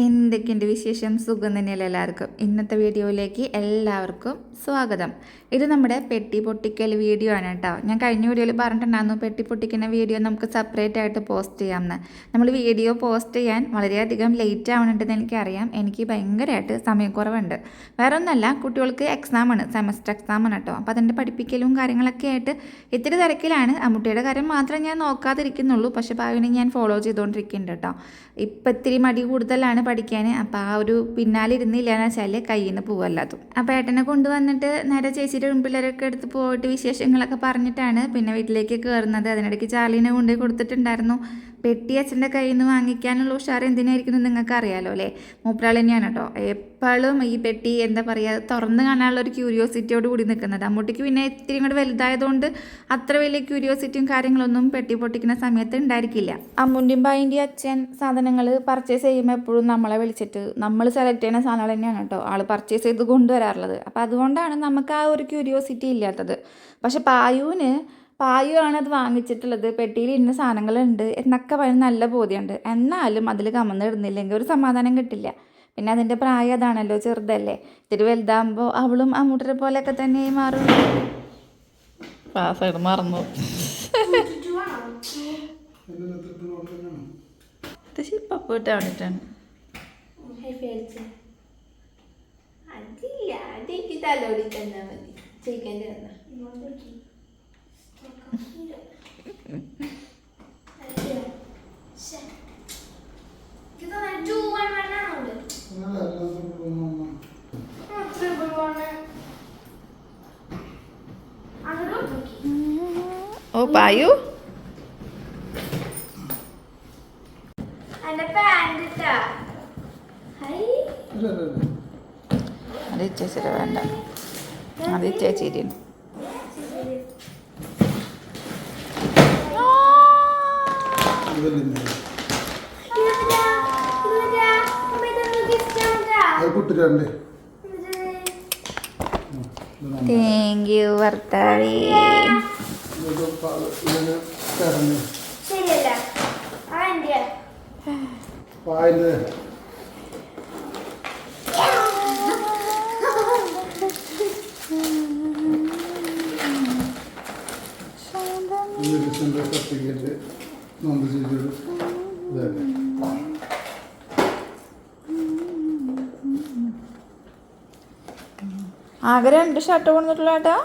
in എന്തൊക്കെയുണ്ട് വിശേഷം? സുഖം തന്നെയല്ലേ എല്ലാവർക്കും? ഇന്നത്തെ വീഡിയോയിലേക്ക് എല്ലാവർക്കും സ്വാഗതം. ഇത് നമ്മുടെ പെട്ടി പൊട്ടിക്കൽ വീഡിയോ ആണ് കേട്ടോ. ഞാൻ കഴിഞ്ഞ വീഡിയോയിൽ പറഞ്ഞിട്ടുണ്ടായിരുന്നു പെട്ടി പൊട്ടിക്കുന്ന വീഡിയോ നമുക്ക് സെപ്പറേറ്റ് ആയിട്ട് പോസ്റ്റ് ചെയ്യാമെന്ന്. നമ്മൾ വീഡിയോ പോസ്റ്റ് ചെയ്യാൻ വളരെയധികം ലേറ്റ് ആവണുണ്ടെന്ന് എനിക്കറിയാം. എനിക്ക് ഭയങ്കരമായിട്ട് സമയക്കുറവുണ്ട് വേറെ ഒന്നല്ല കുട്ടികൾക്ക് എക്സാമാണ് സെമസ്റ്റർ എക്സാമാണ് കേട്ടോ. അപ്പോൾ അതിന്റെ പഠിപ്പിക്കലും കാര്യങ്ങളൊക്കെ ആയിട്ട് ഇത്തിരി തിരക്കിലാണ്. അമ്മുട്ടിയുടെ കാര്യം മാത്രം ഞാൻ നോക്കാതിരിക്കുന്നുള്ളൂ. പക്ഷേ ഭാവിനെ ഞാൻ ഫോളോ ചെയ്തുകൊണ്ടിരിക്കുന്നുണ്ട് കേട്ടോ. ഇപ്പം ഇത്തിരി മടി കൂടുതലാണ് പഠിക്കാൻ. അപ്പോൾ ആ ഒരു പിന്നാലെ ഇരുന്നില്ല എന്ന് വെച്ചാൽ കയ്യിൽ നിന്ന് പോവല്ലാതും അപ്പോൾ ഏട്ടനെ കൊണ്ടുവന്നിട്ട് നേരെ ചേച്ചിയുടെ മുമ്പിലൊക്കെ എടുത്ത് പോയിട്ട് വിശേഷങ്ങളൊക്കെ പറഞ്ഞിട്ടാണ് പിന്നെ വീട്ടിലേക്ക് കയറുന്നത് അതിനിടയ്ക്ക് ചാർലിനെ കൊണ്ടുപോയി കൊടുത്തിട്ടുണ്ടായിരുന്നു. പെട്ടി അച്ഛന്റെ കയ്യിൽ നിന്ന് വാങ്ങിക്കാനുള്ള ഉഷാർ എന്തിനായിരിക്കും നിങ്ങൾക്ക് അറിയാലോ അല്ലേ? മൂപ്പരാൾ തന്നെയാണ് കേട്ടോ. എപ്പോഴും ഈ പെട്ടി എന്താ പറയുക തുറന്ന് കാണാനുള്ള ഒരു ക്യൂരിയോസിറ്റിയോട് കൂടി നിൽക്കുന്നത്. അമ്മൂട്ടിക്ക് പിന്നെ ഇത്തിരി കൂടെ വലുതായതുകൊണ്ട് അത്ര വലിയ ക്യൂരിയോസിറ്റിയും കാര്യങ്ങളൊന്നും പെട്ടി പൊട്ടിക്കുന്ന സമയത്ത് ഉണ്ടായിരിക്കില്ല. അമ്മൂന്റെയും ബായിന്റെയും അച്ഛൻ സാധനങ്ങൾ പർച്ചേസ് ചെയ്യുമ്പോൾ എപ്പോഴും നമ്മളെ വിളിച്ചിട്ട് നമ്മൾ സെലക്ട് ചെയ്യുന്ന സാധനങ്ങൾ തന്നെയാണ് കേട്ടോ ആൾ പർച്ചേസ് ചെയ്ത് കൊണ്ടുവരാറുള്ളത്. അപ്പോൾ അതുകൊണ്ടാണ് നമുക്ക് ആ ഒരു ക്യൂരിയോസിറ്റി ഇല്ലാത്തത്. പക്ഷെ പായുവിന് പായു ആണ് അത് വാങ്ങിച്ചിട്ടുള്ളത്. പെട്ടിയിൽ ഇന്ന സാധനങ്ങളുണ്ട്. എന്നൊക്കെ പറഞ്ഞ് നല്ല ബോധ്യമുണ്ട്. എന്നാലും അതിൽ കമന്നിടുന്നില്ലെങ്കിൽ ഒരു സമാധാനം കിട്ടില്ല. പിന്നെ അതിന്റെ പ്രായം അതാണല്ലോ ചെറുതല്ലേ. ഇത്തിരി വലുതാകുമ്പോൾ അവളും അമ്മൂട്ടരെ പോലെയൊക്കെ തന്നെ മാറും. പാസ്വേഡ് മറന്നു. അതില്ല. അതെനിക്ക് തലോടി മതി. ചിക്കന്റെ തന്നാ ഓ പായു? അത് ചേച്ചിയുടെ വേണ്ട അത് ചേച്ചിയുടെ ഇതെന്താ? കുട്ടിരണ്ടേ ഇത് താങ്ക് യു ഭർത്താവേ. ഇതിന് കിടന്ന് ശരിയല്ല. പായൽ നന്ദ ചേച്ചിയുടെ ഇതല്ലേ ആകെ രണ്ട് ഷർട്ട് കൊണ്ടിട്ടുള്ള ഏട്ടാ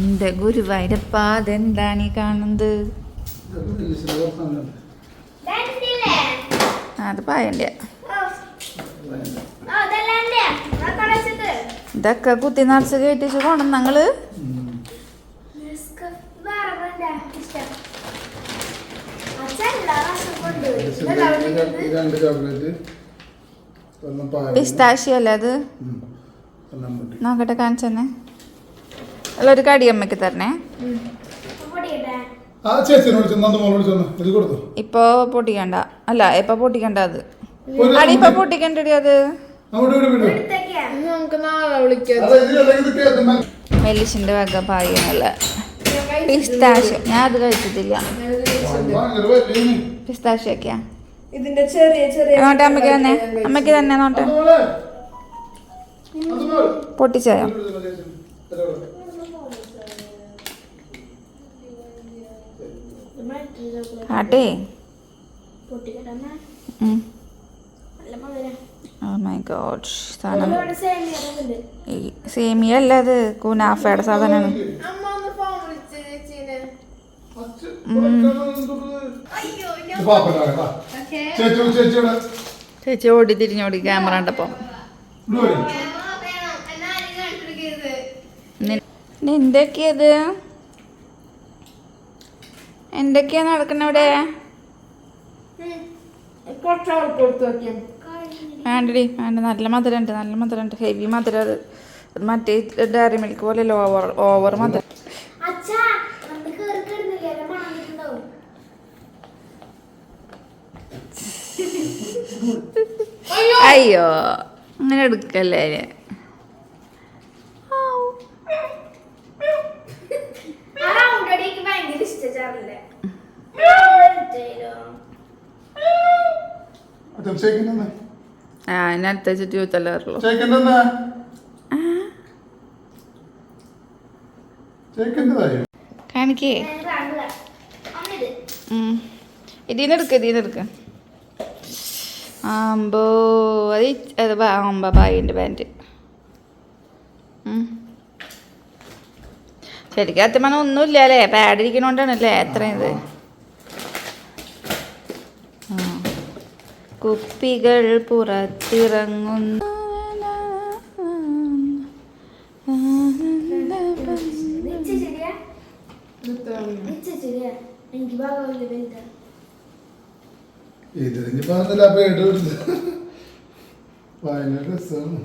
എന്റെ ഗുരുവായൂരപ്പ അതെന്താണ് ഈ കാണുന്നത്? അത് പായണ്ട. ഇതൊക്കെ കുത്തി നിറച്ച് കേട്ടിച്ച് പോണം ഞങ്ങൾ നെസ്കഫ് വേറെ വേണ്ട. ഇഷ്ടം. അച്ഛൻ എല്ലാ പ്രാവശ്യവും കൊണ്ടുവരും. ഇതെല്ലാം അവിടെ ഈ ഇരിക്കുന്നത്. രണ്ട് ചോക്ലേറ്റ് പിസ്താശി അല്ലേ അത്? നോക്കട്ടെ കാണിച്ചെന്നെ. അല്ല ഒരു കടി അമ്മയ്ക്ക് തരണേ. ഇപ്പൊ പൊട്ടിക്കണ്ട. അല്ല ഇപ്പൊ പൊട്ടിക്കണ്ട അത്. അടി ഇപ്പൊ പൊട്ടിക്കണ്ടടി അത്. മെലിഷിന്റെ വക പായുള്ള പിസ്താശ് ഞാൻ അത് കഴിച്ചിട്ടില്ല. പിസ്താശൊക്കെയാ ഇതിന്റെ ചെറിയ ചെറിയ നോട്ടെ അമ്മയ്ക്ക് തന്നെ. അമ്മയ്ക്ക് തന്നെ നോട്ടെ അതുപോലെ ആട്ടെ. സാധനം. സേമിയ അല്ല അത് കുനാഫയുടെ സാധനമാണ്. ചേച്ചി ഓടി തിരിഞ്ഞോടി ക്യാമറ വരും. എന്തൊക്കെയത്? എന്തൊക്കെയാ നടക്കണ ഇവിടെ വേണ്ടടി വേണ്ട. നല്ല മധുരം ഉണ്ട് നല്ല മധുരം ഉണ്ട് ഹെവി മധുരം അത്. മറ്റേ ഡയറി മിൽക്ക് പോലെ ഓവർ ഓവർ മധുരം. അയ്യോ. അങ്ങനെ എടുക്കല്ലേ? ആ ഞാൻ കാണിക്കേ. ഇതിന്ന് എടുക്ക ഇതിന്ന് എടുക്കാം. ആമ്പോ അത് അത് ആമ്പ ബായിന്റെ പാന്റ് ശരിക്കും അത്യമാനം ഒന്നുമില്ല അല്ലേ പാഡ് അല്ലേ എത്ര ഇത്. കുപ്പികൾ പുറത്തിറങ്ങുന്നു എനിക്ക് ഭാഗമില്ല വലുതാ ഇത് ഇനി പറഞ്ഞില്ല അപ്പൊ രസമാണ്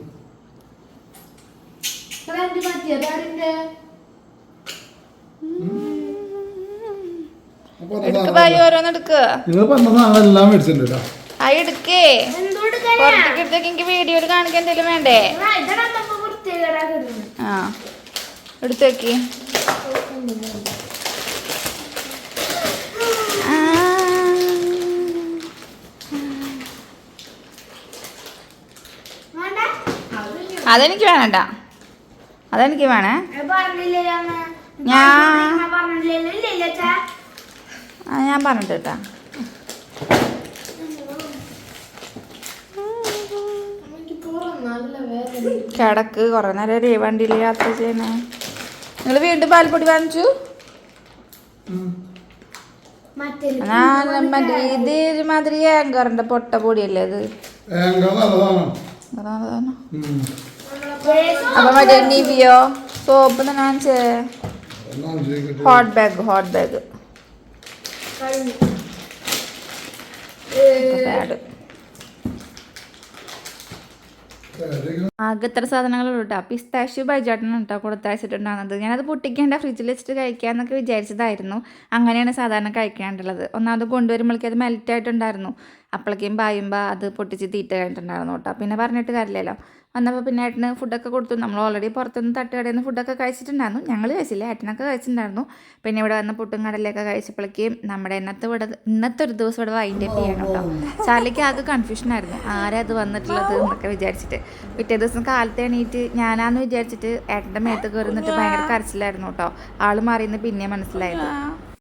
എടുക്ക് ബായി ഓരോന്ന് എടുക്കുക നിങ്ങൾ പറഞ്ഞ സാധനം എല്ലാം മേടിച്ചിട്ടുണ്ട് എനിക്ക് വീഡിയോയിൽ കാണിക്കാൻ എന്തെങ്കിലും വേണ്ടേ? ആ. എടുത്തേക്ക് ആ. വേണ്ട അതെനിക്ക് വേണ്ട അതെനിക്ക് വേണേ. ഞാൻ ഞാൻ- ഞാൻ പറഞ്ഞില്ലല്ലോ ഇല്ലല്ലോ ആ ഞാൻ പറഞ്ഞിട്ട് കേട്ടാ കിടക്ക് കുറേ നേരം ഒരു വണ്ടിയിൽ യാത്ര ചെയ്യണേ. നിങ്ങൾ വീണ്ടും പാൽപ്പൊടി വാങ്ങിച്ചു? മറ്റേ ഇത് ഒരുമാതിരി ഏങ്കറിന്റെ പൊട്ട പൊടിയല്ലേ അത് ഏങ്ക അതാണ് അതാണ്. അപ്പൊ മറ്റേ നിവിയോ സോപ്പ് തന്നെ hot bag hot bag pad ആകെ ഇത്ര സാധനങ്ങളുള്ളൂ കേട്ടോ പിസ്താഷ്യൂ ബൈജാട്ടനാണ് കേട്ടോ കൊടുത്തയച്ചിട്ടുണ്ടാകുന്നത് ഞാനത് പൊട്ടിക്കേണ്ട ഫ്രിഡ്ജിൽ വെച്ചിട്ട് കഴിക്കാമെന്നൊക്കെ വിചാരിച്ചതായിരുന്നു. അങ്ങനെയാണ് സാധാരണ കഴിക്കാണ്ടുള്ളത്. ഒന്നാമത് കൊണ്ടുവരുമ്പോഴേക്കും അത് മെൽറ്റ് ആയിട്ടുണ്ടായിരുന്നു. അപ്പോഴേക്കും പായുമ്പോൾ അത് പൊട്ടിച്ച് തീറ്റ കഴിഞ്ഞിട്ടുണ്ടായിരുന്നു കേട്ടോ. പിന്നെ പറഞ്ഞിട്ട് കാര്യമില്ലല്ലോ. വന്നപ്പോൾ പിന്നെ ഏട്ടന് ഫുഡൊക്കെ കൊടുത്തു. നമ്മൾ ഓൾറെഡി പുറത്തുനിന്ന് തട്ടുകടയിൽ നിന്ന് ഫുഡൊക്കെ കഴിച്ചിട്ടുണ്ടായിരുന്നു. ഞങ്ങൾ കഴിച്ചില്ല. ഏട്ടനൊക്കെ കഴിച്ചിട്ടുണ്ടായിരുന്നു. പിന്നെ ഇവിടെ വന്ന് പുട്ടും കടലിലൊക്കെ കഴിച്ചപ്പോഴേക്കും നമ്മുടെ ഇന്നത്തെ ഇവിടെ ഇന്നത്തെ ഒരു ദിവസം ഇവിടെ വൈൻഡ് അപ്പ് ചെയ്യണം കേട്ടോ. ചാലിക്ക് ആകെ കൺഫ്യൂഷനായിരുന്നു ആരാ അത് വന്നിട്ടുള്ളത് എന്നൊക്കെ വിചാരിച്ചിട്ട്. പിറ്റേ ദിവസം കാലത്ത് എണീറ്റ് ഞാനാന്ന് വിചാരിച്ചിട്ട് ഏട്ടന്റെ മേത്ത് കയറി നിന്നിട്ട് ഭയങ്കര കരച്ചിലായിരുന്നു കേട്ടോ. ആൾ മാറിയെന്ന് പിന്നെ മനസ്സിലായത്.